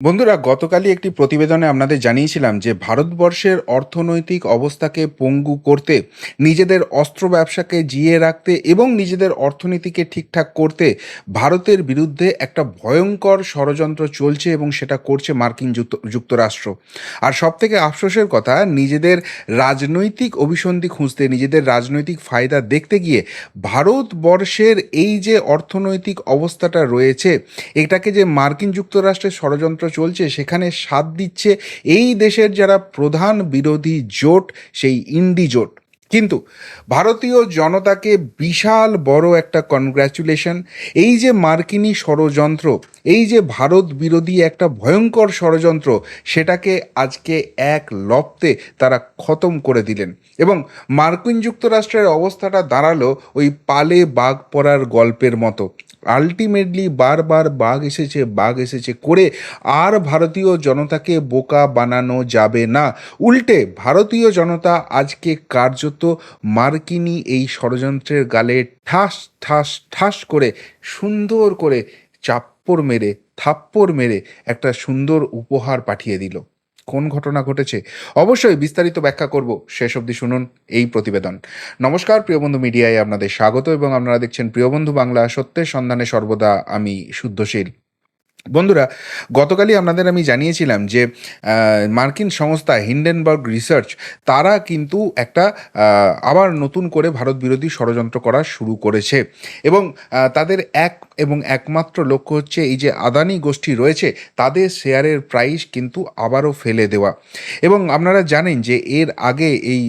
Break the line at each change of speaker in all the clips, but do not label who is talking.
বন্ধুরা, গতকালই একটি প্রতিবেদনে আপনাদের জানিয়েছিলাম যে ভারতবর্ষের অর্থনৈতিক অবস্থাকে পঙ্গু করতে, নিজেদের অস্ত্র ব্যবসাকে জিয়ে রাখতে এবং নিজেদের অর্থনীতিকে ঠিকঠাক করতে ভারতের বিরুদ্ধে একটা ভয়ঙ্কর ষড়যন্ত্র চলছে এবং সেটা করছে মার্কিন যুক্ত, যুক্তরাষ্ট্র। আর সবথেকে আফসোসের কথা, নিজেদের রাজনৈতিক অভিসন্ধি খুঁজতে, নিজেদের রাজনৈতিক ফায়দা দেখতে গিয়ে ভারতবর্ষের এই যে অর্থনৈতিক অবস্থাটা রয়েছে, এটাকে যে মার্কিন যুক্তরাষ্ট্রের ষড়যন্ত্র চলছে, সেখানে সাথ দিচ্ছে এই দেশের যারা প্রধান বিরোধী জোট, সেই ইন্ডি জোট। কিন্তু ভারতীয় জনতাকে বিশাল বড় একটা কনগ্র্যাচুলেশন এই যে মার্কিনী ষড়যন্ত্র, এই যে ভারত বিরোধী একটা ভয়ঙ্কর ষড়যন্ত্র, সেটাকে আজকে এক লপ্তে তারা খতম করে দিলেন। এবং মার্কিন যুক্তরাষ্ট্রের অবস্থাটা দাঁড়াল ওই পালে বাঘ পড়ার গল্পের মতো। আলটিমেটলি বারবার বাঘ এসেছে বাঘ এসেছে করে আর ভারতীয় জনতাকে বোকা বানানো যাবে না। উল্টে ভারতীয় জনতা আজকে কার্যত মার্কিনি এই ষড়যন্ত্রের গালে ঠাস ঠাস ঠাস করে, সুন্দর করে চাপ্পড় মেরে, থাপ্পড় মেরে একটা সুন্দর উপহার পাঠিয়ে দিল। কোন ঘটনা ঘটেছে? অবশ্যই বিস্তারিত ব্যাখ্যা করব। শেষ অবধি শুনুন এই প্রতিবেদন। নমস্কার প্রিয় বন্ধু মিডিয়ায় আপনাদের স্বাগত এবং আপনারা দেখছেন প্রিয় বন্ধু বাংলা সত্যের সন্ধানে সর্বদা আমি শুদ্ধশীল। বন্ধুরা, গতকালই আপনাদের আমি জানিয়েছিলাম যে মার্কিন সংস্থা হিন্ডেনবার্গ রিসার্চ, তারা কিন্তু একটা আবার নতুন করে ভারত বিরোধী ষড়যন্ত্র করা শুরু করেছে। এবং তাদের এক এবং একমাত্র লক্ষ্য হচ্ছে এই যে আদানি গোষ্ঠী রয়েছে, তাদের শেয়ারের প্রাইস কিন্তু আবারও ফেলে দেওয়া। এবং আপনারা জানেন যে, এর আগে এই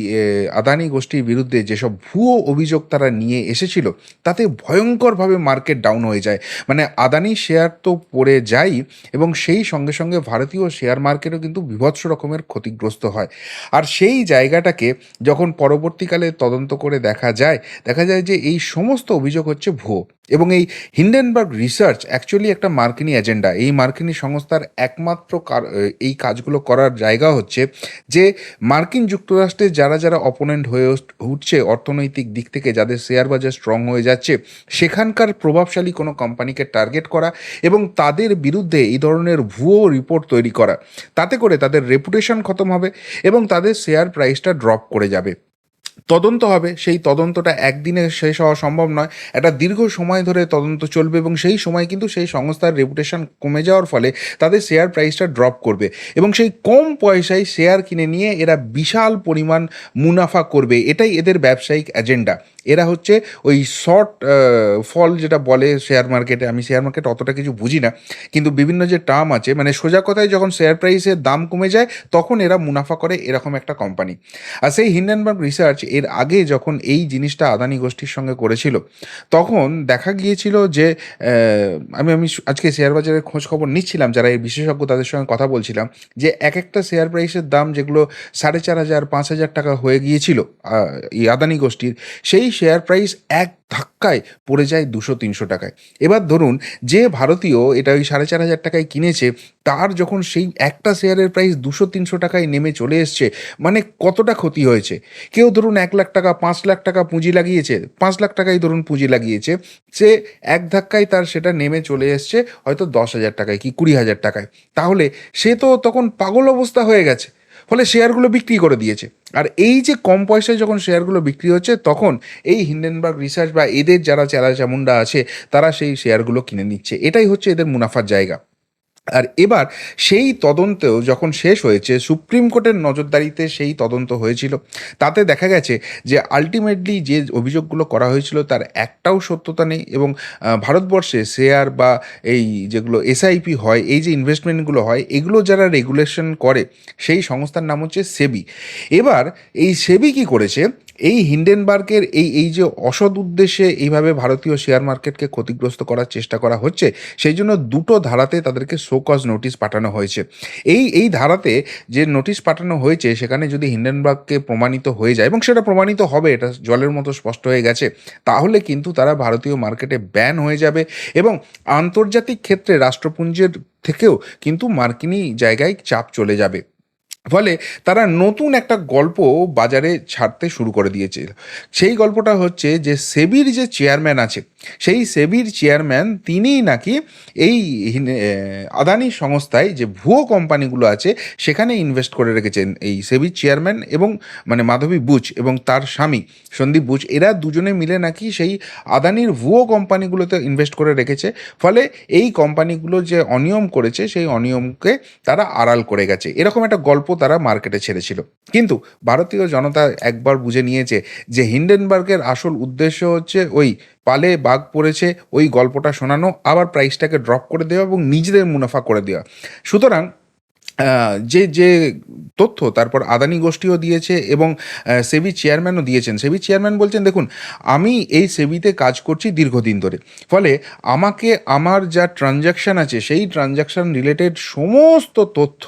আদানি গোষ্ঠীর বিরুদ্ধে যেসব ভুয়ো অভিযোগ তারা নিয়ে এসেছিল, তাতে ভয়ঙ্করভাবে মার্কেট ডাউন হয়ে যায়। মানে আদানি শেয়ার তো পড়ে যায় এবং সেই সঙ্গে সঙ্গে ভারতীয় শেয়ার মার্কেটও কিন্তু বিভৎস রকমের ক্ষতিগ্রস্ত হয়। আর সেই জায়গাটাকে যখন পরবর্তীকালে তদন্ত করে দেখা যায় দেখা যায় যে এই সমস্ত অভিযোগ হচ্ছে ভুয়ো। এবং এই হিন্ডেনবার্গ রিসার্চ অ্যাকচুয়ালি একটা মার্কিনী এজেন্ডা এই মার্কিনী সংস্থার একমাত্র এই কাজগুলো করার জায়গা হচ্ছে যে মার্কিন যুক্তরাষ্ট্রে যারা যারা অপোনেন্ট হয়ে উঠছে অর্থনৈতিক দিক থেকে, যাদের শেয়ার বাজার স্ট্রং হয়ে যাচ্ছে, সেখানকার প্রভাবশালী কোনো কোম্পানিকে টার্গেট করা এবং তাদের বিরুদ্ধে এই ধরনের ভুয়ো রিপোর্ট তৈরি করা। তাতে করে তাদের রেপুটেশন খতম হবে এবং তাদের শেয়ার প্রাইসটা ড্রপ করে যাবে। তদন্ত হবে। সেই তদন্তটা একদিনে শেষ হওয়া সম্ভব নয়। একটা দীর্ঘ সময় ধরে তদন্ত চলবে এবং সেই সময় কিন্তু সেই সংস্থার রেপুটেশন কমে যাওয়ার ফলে তাদের শেয়ার প্রাইসটা ড্রপ করবে এবং সেই কম পয়সায় শেয়ার কিনে নিয়ে এরা বিশাল পরিমাণ মুনাফা করবে। এটাই এদের ব্যবসায়িক এজেন্ডা এরা হচ্ছে ওই শর্ট ফল যেটা বলে শেয়ার মার্কেটে আমি শেয়ার মার্কেট অতটা কিছু বুঝি না। কিন্তু বিভিন্ন যে টার্ম আছে মানে সোজা কথায় যখন শেয়ার প্রাইসের দাম কমে যায়, তখন এরা মুনাফা করে এরকম একটা কোম্পানি আর সেই হিন্ডেনবার্গ রিসার্চ এর আগে যখন এই জিনিসটা আদানি গোষ্ঠীর সঙ্গে করেছিল, তখন দেখা গিয়েছিল যে আমি আমি আজকে শেয়ার বাজারের খোঁজ খবর নিচ্ছিলাম, যারা এই বিশেষজ্ঞ তাদের সঙ্গে কথা বলছিলাম, যে এক একটা শেয়ার প্রাইসের দাম যেগুলো সাড়ে চার হাজার, পাঁচ হাজার টাকা হয়ে গিয়েছিল এই আদানি গোষ্ঠীর, সেই শেয়ার প্রাইস এক ধাক্কায় পড়ে যায় দুশো, তিনশো টাকায়। এবার ধরুন যে ভারতীয় এটা ওই সাড়ে চার হাজার টাকায় কিনেছে, তার যখন সেই একটা শেয়ারের প্রাইস দুশো, তিনশো টাকায় নেমে চলে এসছে মানে কতটা ক্ষতি হয়েছে? কেউ ধরুন এক লাখ টাকা, পাঁচ লাখ টাকা পুঁজি লাগিয়েছে, পাঁচ লাখ টাকাই ধরুন পুঁজি লাগিয়েছে, সে এক ধাক্কায় তার সেটা নেমে চলে এসছে হয়তো দশ হাজার টাকায় কি কুড়ি হাজার টাকায়। তাহলে সে তো তখন পাগল অবস্থা হয়ে গেছে, ফলে শেয়ারগুলো বিক্রি করে দিয়েছে। আর এই যে কম পয়সায় যখন শেয়ারগুলো বিক্রি হচ্ছে, তখন এই হিন্ডেনবার্গ রিসার্চ বা এদের যারা চেলা চামুন্ডা আছে, তারা সেই শেয়ারগুলো কিনে নিচ্ছে। এটাই হচ্ছে এদের মুনাফার জায়গা। আর এবার সেই তদন্তেও যখন শেষ হয়েছে, সুপ্রিম কোর্টের নজরদারিতে সেই তদন্ত হয়েছিল। তাতে দেখা গেছে যে আলটিমেটলি যে অভিযোগগুলো করা হয়েছিল তার একটাও সত্যতা নেই এবং ভারতবর্ষে শেয়ার বা এই যেগুলো এসআইপি হয়, এই যে ইনভেস্টমেন্টগুলো হয়, এগুলো যারা রেগুলেশন করে, সেই সংস্থার নাম হচ্ছে সেবি এবার এই সেবি কি করেছে? এই হিন্ডেনবার্গের এই এই যে অসৎ উদ্দেশ্যে এইভাবে ভারতীয় শেয়ার মার্কেটকে ক্ষতিগ্রস্ত করার চেষ্টা করা হচ্ছে, সেই জন্য দুটো ধারাতে তাদেরকে শোকজ নোটিশ পাঠানো হয়েছে। এই এই ধারাতে যে নোটিশ পাঠানো হয়েছে, সেখানে যদি হিন্ডেনবার্গকে প্রমাণিত হয়ে যায়, এবং সেটা প্রমাণিত হবে, এটা জলের মতো স্পষ্ট হয়ে গেছে, তাহলে কিন্তু তারা ভারতীয় মার্কেটে ব্যান হয়ে যাবে, এবং আন্তর্জাতিক ক্ষেত্রে রাষ্ট্রপুঞ্জের থেকেও কিন্তু মার্কিনী জায়গায় চাপ চলে যাবে। ফলে তারা নতুন একটা গল্প বাজারে ছাড়তে শুরু করে দিয়েছে সেই গল্পটা হচ্ছে যে সেবির যে চেয়ারম্যান আছে সেই সেবির চেয়ারম্যান তিনিই নাকি এই আদানি সংস্থায় যে ভুয়ো কোম্পানিগুলো আছে, সেখানে ইনভেস্ট করে রেখেছেন এই সেবির চেয়ারম্যান এবং মানে মাধবী বুচ এবং তার স্বামী সন্দীপ বুচ। এরা দুজনে মিলে নাকি সেই আদানির ভুয়ো কোম্পানিগুলোতে ইনভেস্ট করে রেখেছে। ফলে এই কোম্পানিগুলো যে অনিয়ম করেছে, সেই অনিয়মকে তারা আড়াল করে গেছে। এরকম একটা গল্প তারা মার্কেটে ছেড়েছিল। কিন্তু ভারতীয় জনতা একবার বুঝে নিয়েছে যে হিন্ডেনবার্গের আসল উদ্দেশ্য হচ্ছে ওই পালে বাঘ পড়েছে, ওই গল্পটা শোনানো, আবার প্রাইসটাকে ড্রপ করে দেওয়া এবং নিজেদের মুনাফা করে দেওয়া। সুতরাং যে যে তথ্য তারপর আদানি গোষ্ঠীও দিয়েছে এবং সেবি চেয়ারম্যানও দিয়েছেন। সেবি চেয়ারম্যান বলছেন, দেখুন, আমি এই সেবিতে কাজ করছি দীর্ঘদিন ধরে। ফলে আমাকে আমার যা ট্রানজ্যাকশান আছে, সেই ট্রানজ্যাকশান রিলেটেড সমস্ত তথ্য,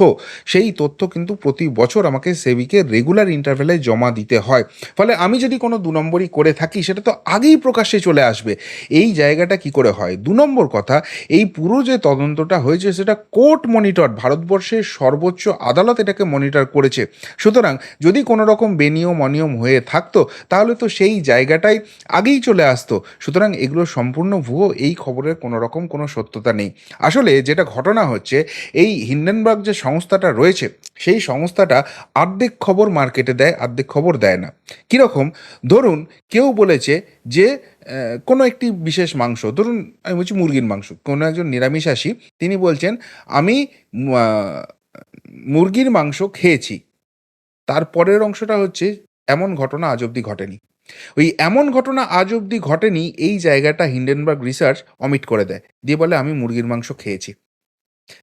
সেই তথ্য কিন্তু প্রতি বছর আমাকে সেবিকে রেগুলার ইন্টারভেলে জমা দিতে হয়। ফলে আমি যদি কোনো দু নম্বরই করে থাকি, সেটা তো আগেই প্রকাশ্যে চলে আসবে। এই জায়গাটা কি করে হয়? দু নম্বর কথা, এই পুরো যে তদন্তটা হয়েছে, সেটা কোর্ট মনিটর, ভারতবর্ষের সর্বোচ্চ আদালত এটাকে মনিটর করেছে। সুতরাং যদি কোনো রকম বেনিয়ম অনিয়ম হয়ে থাকতো, তাহলে তো সেই জায়গাটাই আগেই চলে আসতো। সুতরাং এগুলো সম্পূর্ণ ভুয়ো, এই খবরের কোনো রকম কোনো সত্যতা নেই। আসলে যেটা ঘটনা হচ্ছে, এই হিন্ডেনবার্গ যে সংস্থাটা রয়েছে, সেই সংস্থাটা অর্ধেক খবর মার্কেটে দেয়, অর্ধেক খবর দেয় না। কীরকম? ধরুন, কেউ বলেছে যে কোনো একটি বিশেষ মাংস, ধরুন, আমি বলছি মুরগির মাংস, কোনো একজন নিরামিষাসী তিনি বলছেন, আমি মুরগির মাংস খেয়েছি। তার পরের অংশটা হচ্ছে, এমন ঘটনা আজ অবধি ঘটেনি। ওই এমন ঘটনা আজ অবধি ঘটেনি, এই জায়গাটা হিন্ডেনবার্গ রিসার্চ অমিট করে দেয়। দিয়ে বলে, আমি মুরগির মাংস খেয়েছি।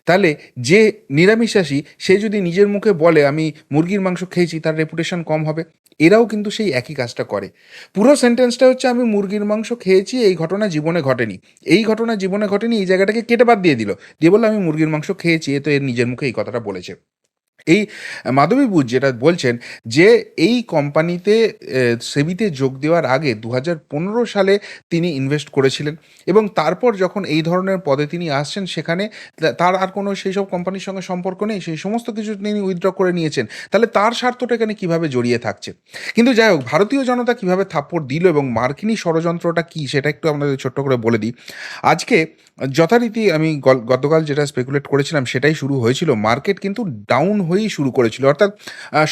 তাহলে যে নিরামিষাসী সে যদি নিজের মুখে বলে, আমি মুরগির মাংস খেয়েছি, তার রেপুটেশন কম হবে, এরাও কিন্তু সেই একই কাজটা করে। পুরো সেন্টেন্সটা হচ্ছে, আমি মুরগির মাংস খেয়েছি, এই ঘটনা জীবনে ঘটেনি। এই ঘটনা জীবনে ঘটেনি, এই জায়গাটাকে কেটে বাদ দিয়ে দিল। দিয়ে বলল, আমি মুরগির মাংস খেয়েছি, এ তো এর নিজের মুখে এই কথাটা বলেছে। এই মাধবী বুঝ যেটা বলছেন যে এই কোম্পানিতে সেবিতে যোগ দেওয়ার আগে দু সালে তিনি ইনভেস্ট করেছিলেন এবং তারপর যখন এই ধরনের পদে তিনি আসছেন সেখানে তার আর কোনো সেই সব কোম্পানির সঙ্গে সম্পর্ক নেই, সেই সমস্ত কিছু তিনি উইথড্র করে নিয়েছেন। তাহলে তার স্বার্থটা এখানে কীভাবে জড়িয়ে থাকছে? কিন্তু যাই হোক, ভারতীয় জনতা কীভাবে থাপ্পড় দিল এবং মার্কিনী ষড়যন্ত্রটা কি সেটা একটু আপনাদের ছোট্ট করে বলে দিই। আজকে যথারীতি আমি গতকাল যেটা স্পেকুলেট করেছিলাম সেটাই শুরু হয়েছিল। মার্কেট কিন্তু ডাউন হয়েই শুরু করেছিল। অর্থাৎ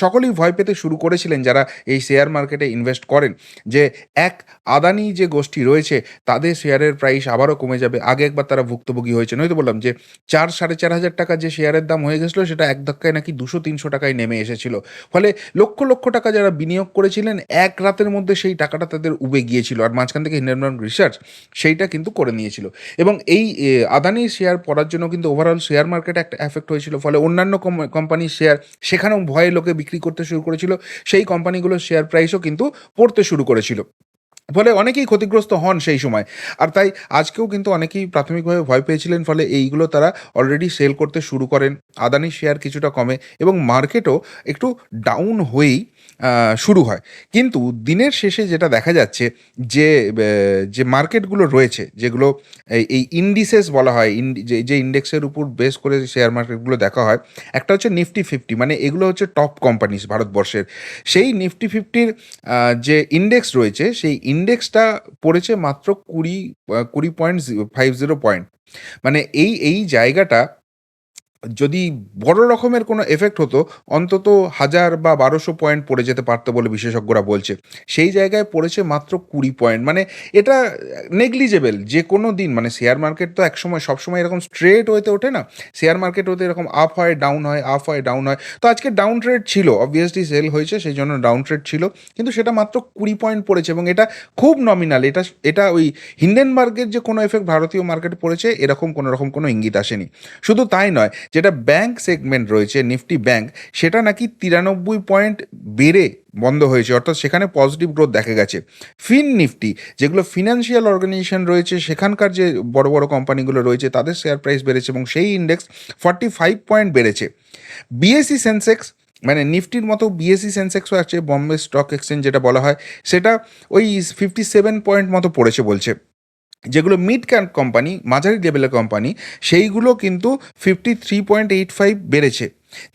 সকলেই ভয় পেতে শুরু করেছিলেন যারা এই শেয়ার মার্কেটে ইনভেস্ট করেন। যে এক আদানি যে গোষ্ঠী রয়েছে তাদের শেয়ারের প্রাইস আবারও কমে যাবে। আগে একবার তারা ভুক্তভোগী হয়েছে নয়তো বললাম যে চার সাড়ে চার হাজার টাকা যে শেয়ারের দাম হয়ে গেছিল সেটা এক ধাক্কায় নাকি দুশো তিনশো টাকায় নেমে এসেছিল। ফলে লক্ষ লক্ষ টাকা যারা বিনিয়োগ করেছিলেন এক রাতের মধ্যে সেই টাকাটা তাদের উবে গিয়েছিল। আর মাঝখান থেকে হিন্ডেনবার্গ রিসার্চ সেইটা কিন্তু করে নিয়েছিল। এবং এই এ, আদানির শেয়ার পড়ার জন্য কিন্তু ওভারঅল শেয়ার মার্কেটে একটা এফেক্ট হয়েছিল। ফলে অন্যান্য কোম্পানির শেয়ার সেখানেও ভয়ে লোকে বিক্রি করতে শুরু করেছিল। সেই কোম্পানিগুলোর শেয়ার প্রাইসও কিন্তু পড়তে শুরু করেছিল। ফলে অনেকেই ক্ষতিগ্রস্ত হন সেই সময়। আর তাই আজকেও কিন্তু অনেকেই প্রাথমিকভাবে ভয় পেয়েছিলেন, ফলে এইগুলো তারা অলরেডি সেল করতে শুরু করেন। আদানির শেয়ার কিছুটা কমে এবং মার্কেটও একটু ডাউন হয়েই শুরু হয়। কিন্তু দিনের শেষে যেটা দেখা যাচ্ছে যে যে মার্কেটগুলো রয়েছে, যেগুলো এই- ইন্ডিসেস বলা হয় যে ইন্ডেক্সের উপর বেস করে শেয়ার মার্কেটগুলো দেখা হয়, একটা হচ্ছে নিফটি ফিফটি মানে এগুলো হচ্ছে টপ কোম্পানিস ভারতবর্ষের। সেই নিফটি ফিফটির যে ইন্ডেক্স রয়েছে, সেই ইন্ডেক্সটা পড়েছে মাত্র কুড়ি কুড়ি পয়েন্ট ফাইভ জিরো পয়েন্ট মানে এই এই জায়গাটা যদি বড় রকমের কোনো এফেক্ট হতো, অন্তত হাজার বা বারোশো পয়েন্ট পড়ে যেতে পারতো বলে বিশেষজ্ঞরা বলছে। সেই জায়গায় পড়েছে মাত্র কুড়ি পয়েন্ট মানে এটা নেগলিজেবল যে কোনো দিন। মানে শেয়ার মার্কেট তো একসময়, সবসময় এরকম স্ট্রেট হতে ওঠে না। শেয়ার মার্কেট হতে এরকম আপ হয় ডাউন হয় আপ হয় ডাউন হয়। তো আজকে ডাউন ট্রেড ছিল। অবভিয়াসলি সেল হয়েছে, সেই জন্য ডাউন ট্রেড ছিল। কিন্তু সেটা মাত্র কুড়ি পয়েন্ট পড়েছে এবং এটা খুব নমিনাল এটা এটা ওই হিন্ডেনবার্গের যে কোনো এফেক্ট ভারতীয় মার্কেটে পড়েছে, এরকম কোনো রকম কোনো ইঙ্গিত আসেনি। শুধু তাই নয় যেটা ব্যাংক সেগমেন্ট রয়েছে নিফটি ব্যাংক সেটা নাকি তিরানব্বই পয়েন্ট বেড়ে বন্ধ হয়েছে, অর্থাৎ সেখানে পজিটিভ গ্রোথ দেখা গেছে। ফিন নিফটি যেগুলো ফিনান্সিয়াল অর্গানাইজেশন রয়েছে, সেখানকার যে বড় বড় কোম্পানিগুলো রয়েছে, তাদের শেয়ার প্রাইস বেড়েছে এবং সেই ইন্ডেক্স ফর্টি ফাইভ পয়েন্ট বেড়েছে বিএসসি সেন্সেক্স মানে নিফটির মতো বিএসসি সেন্সেক্সও আছে বম্বে স্টক এক্সচেঞ্জ যেটা বলা হয়, সেটা ওই ফিফটি সেভেন পয়েন্ট মতো পড়েছে বলছে। যেগুলো মিড ক্যাপ কোম্পানি মাঝারি লেভেলের কোম্পানি সেইগুলো কিন্তু fifty three point eight five বেড়েছে।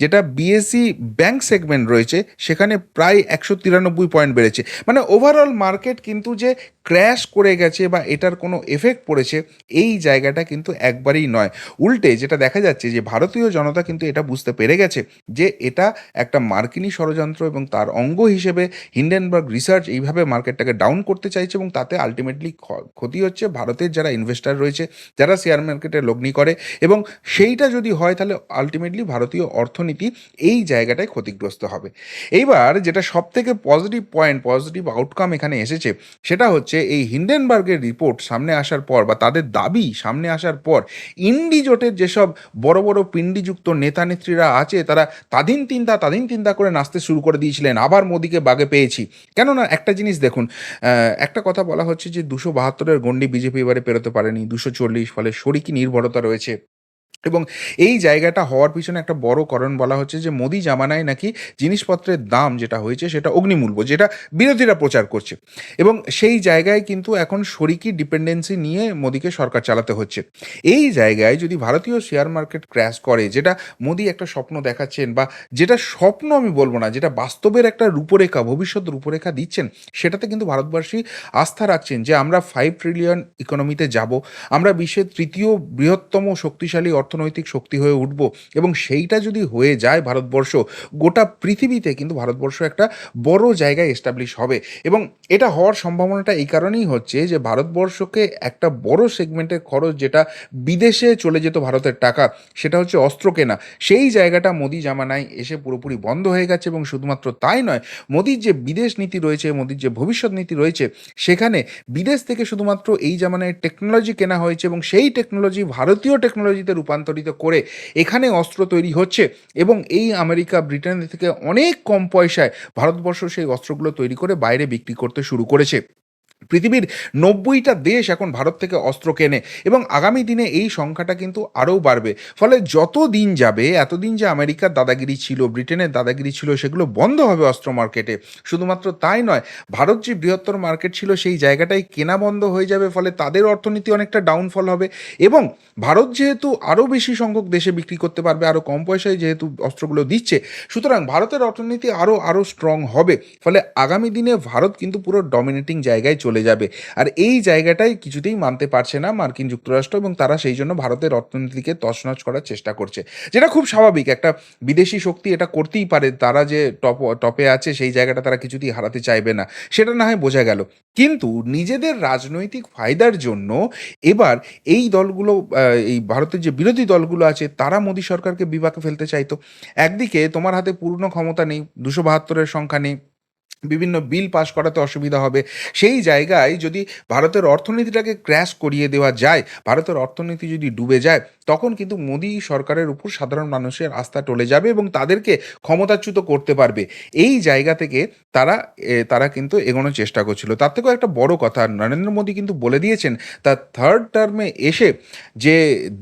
যেটা বিএসসি ব্যাংক সেগমেন্ট রয়েছে, সেখানে প্রায় একশো তিরানব্বই পয়েন্ট বেড়েছে। মানে ওভারঅল মার্কেট কিন্তু যে ক্র্যাশ করে গেছে বা এটার কোনো এফেক্ট পড়েছে, এই জায়গাটা কিন্তু একবারেই নয়। উল্টে যেটা দেখা যাচ্ছে যে ভারতীয় জনতা কিন্তু এটা বুঝতে পেরে গেছে যে এটা একটা মার্কিনী ষড়যন্ত্র এবং তার অঙ্গ হিসেবে হিন্ডেনবার্গ রিসার্চ এইভাবে মার্কেটটাকে ডাউন করতে চাইছে এবং তাতে আলটিমেটলি ক্ষতি হচ্ছে ভারতের যারা ইনভেস্টার রয়েছে, যারা শেয়ার মার্কেটে লগ্নি করে এবং সেইটা যদি হয় তাহলে আলটিমেটলি ভারতীয় অর্থনীতি এই জায়গাটায় ক্ষতিগ্রস্ত হবে। এইবার যেটা সব থেকে পজিটিভ পয়েন্ট পজিটিভ আউটকাম এখানে এসেছে, সেটা হচ্ছে এই হিন্ডেনবার্গের রিপোর্ট সামনে আসার পর বা তাদের দাবি সামনে আসার পর, ইন্ডি জোটের যেসব বড় বড় পিণ্ডিযুক্ত নেতা নেত্রীরা আছে, তারা তাদিন তিনতা তাদিন তিনতা করে নাচতে শুরু করে দিয়েছিলেন। আবার মোদিকে বাগে পেয়েছি। কেননা একটা জিনিস দেখুন একটা কথা বলা হচ্ছে যে দুশো বাহাত্তরের গণ্ডি বিজেপি এবারে পেরোতে পারেনি। দুশো চল্লিশ ফলে শরিকি নির্ভরতা রয়েছে। এবং এই জায়গাটা হওয়ার পিছনে একটা বড় কারণ বলা হচ্ছে যে মোদি জামানায় নাকি জিনিসপত্রের দাম যেটা হয়েছে সেটা অগ্নিমূল্য, যেটা বিরোধীরা প্রচার করছে। এবং সেই জায়গায় কিন্তু এখন শরিকি ডিপেন্ডেন্সি নিয়ে মোদিকে সরকার চালাতে হচ্ছে। এই জায়গায় যদি ভারতীয় শেয়ার মার্কেট ক্র্যাশ করে, যেটা মোদি একটা স্বপ্ন দেখাচ্ছেন বা যেটা স্বপ্ন আমি বলব না, যেটা বাস্তবের একটা রূপরেখা, ভবিষ্যৎ রূপরেখা দিচ্ছেন, সেটাতে কিন্তু ভারতবাসী আস্থা রাখছেন যে আমরা ফাইভ ট্রিলিয়ন ইকোনমিতে যাব, আমরা বিশ্বের তৃতীয় বৃহত্তম শক্তিশালী অর্থনৈতিক শক্তি হয়ে উঠব এবং সেইটা যদি হয়ে যায় ভারতবর্ষ, গোটা পৃথিবীতে কিন্তু ভারতবর্ষ একটা বড় জায়গায় এস্টাবলিশ হবে। এবং এটা হওয়ার সম্ভাবনাটা এই কারণেই হচ্ছে যে ভারতবর্ষকে একটা বড় সেগমেন্টের খরচ যেটা বিদেশে চলে যেত ভারতের টাকা, সেটা হচ্ছে অস্ত্র কেনা। সেই জায়গাটা মোদি জামানায় এসে পুরোপুরি বন্ধ হয়ে গেছে এবং শুধুমাত্র তাই নয়, মোদির যে বিদেশ নীতি রয়েছে, মোদির যে ভবিষ্যৎ নীতি রয়েছে, সেখানে বিদেশ থেকে শুধুমাত্র এই জামানায় টেকনোলজি কেনা হয়েছে এবং সেই টেকনোলজি ভারতীয় টেকনোলজিতে রূপান্তরিত করে এখানে অস্ত্র তৈরি হচ্ছে এবং এই আমেরিকা ব্রিটেন থেকে অনেক কম পয়সায় ভারতবর্ষ সেই অস্ত্রগুলো তৈরি করে বাইরে বিক্রি করতে শুরু করেছে। পৃথিবীর নব্বইটা দেশ এখন ভারত থেকে অস্ত্র কেনে এবং আগামী দিনে এই সংখ্যাটা কিন্তু আরও বাড়বে। ফলে যত দিন যাবে, এতদিন যে আমেরিকার দাদাগিরি ছিল, ব্রিটেনের দাদাগিরি ছিল, সেগুলো বন্ধ হবে অস্ত্র মার্কেটে। শুধুমাত্র তাই নয়, ভারত যে বৃহত্তর মার্কেট ছিল, সেই জায়গাটাই কেনা বন্ধ হয়ে যাবে, ফলে তাদের অর্থনীতি অনেকটা ডাউনফল হবে এবং ভারত যেহেতু আরও বেশি সংখ্যক দেশে বিক্রি করতে পারবে, আরও কম পয়সায় যেহেতু অস্ত্রগুলো দিচ্ছে, সুতরাং ভারতের অর্থনীতি আরও আরও স্ট্রং হবে। ফলে আগামী দিনে ভারত কিন্তু পুরো ডমিনেটিং জায়গায় চলে যাবে। আর এই জায়গাটাই কিছুতেই মানতে পারছে না মার্কিন যুক্তরাষ্ট্র এবং তারা সেই জন্য ভারতের অর্থনীতিকে তছনছ করার চেষ্টা করছে। যেটা খুব স্বাভাবিক, একটা বিদেশি শক্তি এটা করতেই পারে, তারা যে টপ, টপে আছে সেই জায়গাটা তারা কিছুতেই হারাতে চাইবে না, সেটা না হয় বোঝা গেল। কিন্তু নিজেদের রাজনৈতিক ফায়দার জন্য এবার এই দলগুলো এই ভারতের যে বিরোধী দলগুলো আছে, তারা মোদী সরকারকে বিপাকে ফেলতে চাইতো। একদিকে তোমার হাতে পূর্ণ ক্ষমতা নেই, দুশো বাহাত্তরের সংখ্যা নেই বিভিন্ন বিল পাশ করাতে অসুবিধা হবে। সেই জায়গায় যদি ভারতের অর্থনীতিটাকে ক্র্যাশ করিয়ে দেওয়া যায়, ভারতের অর্থনীতি যদি ডুবে যায় তখন কিন্তু মোদী সরকারের উপর সাধারণ মানুষের আস্থা টলে যাবে এবং তাদেরকে ক্ষমতাচ্যুত করতে পারবে। এই জায়গা থেকে তারা তারা কিন্তু এগোনোর চেষ্টা করছিল। তার থেকেও একটা বড় কথা, নরেন্দ্র মোদী কিন্তু বলে দিয়েছেন, তার থার্ড টার্মে এসে যে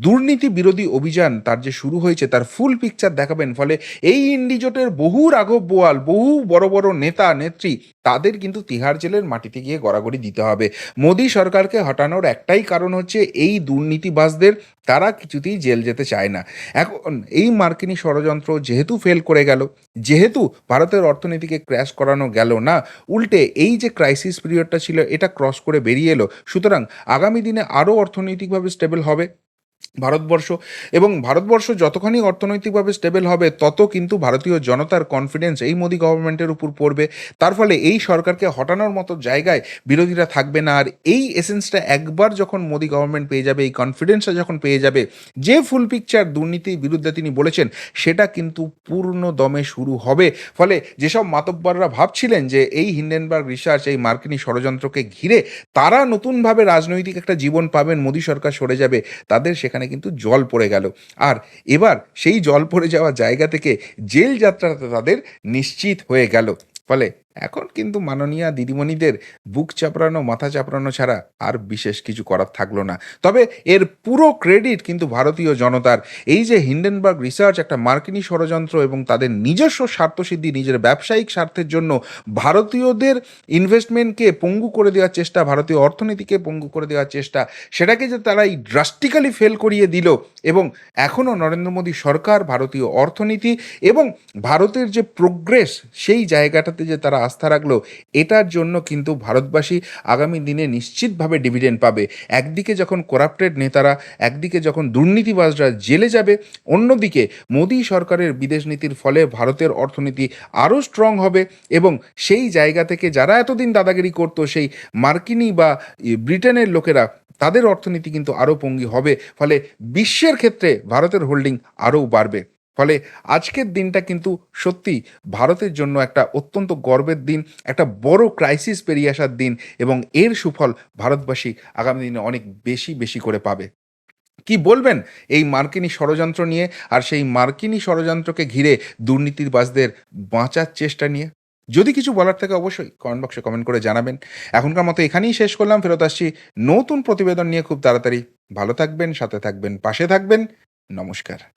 দুর্নীতি বিরোধী অভিযান তার যে শুরু হয়েছে, তার ফুল পিকচার দেখাবেন। ফলে এই ইন্ডিজোটের বহু রাঘব বোয়াল, বহু বড় বড় নেতা, নেত্রী, তাদের কিন্তু তিহার জেলের মাটিতে গিয়ে গড়াগড়ি দিতে হবে। মোদী সরকারকে হটানোর একটাই কারণ হচ্ছে এই দুর্নীতিবাজদের, তারা কিছুতেই জেল যেতে চায় না। এখন এই মার্কিনী ষড়যন্ত্র যেহেতু ফেল করে গেল, যেহেতু ভারতের অর্থনীতিকে ক্র্যাশ করানো গেল না, উল্টে এই যে ক্রাইসিস পিরিয়ডটা ছিল, এটা ক্রস করে বেরিয়ে এলো। সুতরাং আগামী দিনে আরও অর্থনৈতিকভাবে স্টেবল হবে। ভারতবর্ষ এবং ভারতবর্ষ যতখানি অর্থনৈতিকভাবে স্টেবল হবে, তত কিন্তু ভারতীয় জনতার কনফিডেন্স এই মোদি গভর্নমেন্টের উপর পড়বে। তার ফলে এই সরকারকে হটানোর মতো জায়গায় বিরোধীরা থাকবে না। আর এই এসেন্সটা একবার যখন মোদি গভর্নমেন্ট পেয়ে যাবে, এই কনফিডেন্সটা যখন পেয়ে যাবে, যে ফুল পিকচার দুর্নীতির বিরুদ্ধে তিনি বলেছেন, সেটা কিন্তু পূর্ণ দমে শুরু হবে। ফলে যেসব মাতব্বররা ভাবছিলেন যে এই হিন্ডেনবার্গ রিসার্চ এই মার্কিনী ষড়যন্ত্রকে ঘিরে তারা নতুনভাবে রাজনৈতিক একটা জীবন পাবেন, মোদী সরকার সরে যাবে, তাদের সেখানে কিন্তু জল পড়ে গেল। আর এবার সেই জল পড়ে যাওয়া জায়গা থেকে জেল যাত্রাটা তাদের নিশ্চিত হয়ে গেল। ফলে এখন কিন্তু মাননীয়া দিদিমণিদের বুক চাপড়ানো, মাথা চাপড়ানো ছাড়া আর বিশেষ কিছু করার থাকল না। তবে এর পুরো ক্রেডিট কিন্তু ভারতীয় জনতার। এই যে হিন্ডেনবার্গ রিসার্চ একটা মার্কিনী ষড়যন্ত্র এবং তাদের নিজস্ব স্বার্থসিদ্ধি, নিজের ব্যবসায়িক স্বার্থের জন্য ভারতীয়দের ইনভেস্টমেন্টকে পঙ্গু করে দেওয়ার চেষ্টা, ভারতীয় অর্থনীতিকে পঙ্গু করে দেওয়ার চেষ্টা, সেটাকে যে তারা এই ড্রাস্টিক্যালি ফেল করিয়ে দিল এবং এখনও নরেন্দ্র মোদী সরকার, ভারতীয় অর্থনীতি এবং ভারতের যে প্রোগ্রেস সেই জায়গাটাতে যে তারা আস্থা রাখল, এটার জন্য কিন্তু ভারতবাসী আগামী দিনে নিশ্চিতভাবে ডিভিডেন্ড পাবে। একদিকে যখন করাপ্টেড নেতারা, একদিকে যখন দুর্নীতিবাজরা জেলে যাবে, অন্যদিকে মোদী সরকারের বিদেশ নীতির ফলে ভারতের অর্থনীতি আরও স্ট্রং হবে এবং সেই জায়গা থেকে যারা এতদিন দাদাগিরি করতো, সেই মার্কিনি বা ব্রিটেনের লোকেরা, তাদের অর্থনীতি কিন্তু আরও পঙ্গি হবে। ফলে বিশ্বের ক্ষেত্রে ভারতের হোল্ডিং আরও বাড়বে। ফলে আজকের দিনটা কিন্তু সত্যি ভারতের জন্য একটা অত্যন্ত গর্বের দিন, একটা বড় ক্রাইসিস পেরিয়ে আসার দিন এবং এর সুফল ভারতবাসী আগামী দিনে অনেক বেশি বেশি করে পাবে। কি বলবেন এই মার্কিনী ষড়যন্ত্র নিয়ে আর সেই মার্কিনী ষড়যন্ত্রকে ঘিরে দুর্নীতিবাজদের বাঁচার চেষ্টা নিয়ে? যদি কিছু বলার থাকে অবশ্যই কমেন্ট বক্সে কমেন্ট করে জানাবেন। এখনকার মতো এখানেই শেষ করলাম, ফেরত আসছি নতুন প্রতিবেদন নিয়ে খুব তাড়াতাড়ি। ভালো থাকবেন, সাথে থাকবেন, পাশে থাকবেন। নমস্কার।